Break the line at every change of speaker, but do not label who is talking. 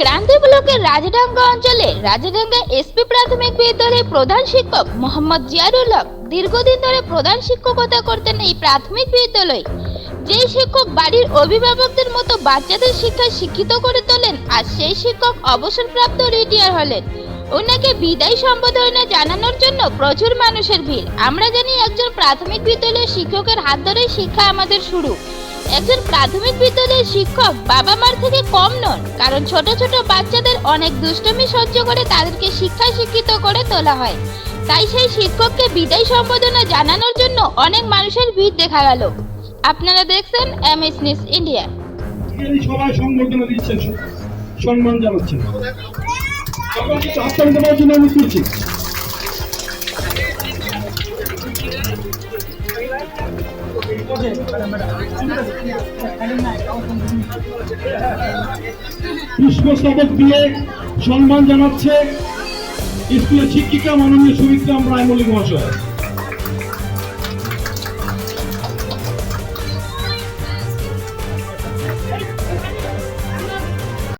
ক্রান্তি ব্লকের রাজডাঙ্গা অঞ্চলে রাজডাঙ্গা এসপি প্রাথমিক বিদ্যালয়ের প্রধান শিক্ষক মোহাম্মদ জিয়ারুল্লাহ দীর্ঘদিন ধরে প্রধান শিক্ষকতা করতেন এই প্রাথমিক বিদ্যালয়ে। যেই শিক্ষক বাড়ির অভিভাবকদের মতো বাচ্চাদের শিক্ষায় শিক্ষিত করে তোলেন, আর সেই শিক্ষক অবসরপ্রাপ্ত রিটায়ার হলেন। ওনাকে বিদায় সম্বোধনা জানানোর জন্য প্রচুর মানুষের ভিড়। আমরা জানি একজন প্রাথমিক বিদ্যালয়ের শিক্ষকের হাত ধরেই শিক্ষা আমাদের শুরু। একজন প্রাথমিক বিদ্যালয়ের শিক্ষক বাবা মার থেকে কম নন, কারণ ছোট ছোট বাচ্চাদের অনেক দুষ্টমি সহ্য করে তাদেরকে শিক্ষায় শিক্ষিত করে তোলা হয়। তাই সেই শিক্ষককে বিদায় সম্বোধনা জানানোর জন্য অনেক মানুষের ভিড় দেখা গেল। আপনারা দেখছেন এম এস নিউজ ইন্ডিয়া।
সবাই দিচ্ছেন সম্মান পুষ্পস্তবক দিয়ে সম্মান জানাচ্ছে স্কুলের শিক্ষিকা মাননীয় সুমিত্রাম রায় মল্লিক মহাশয়।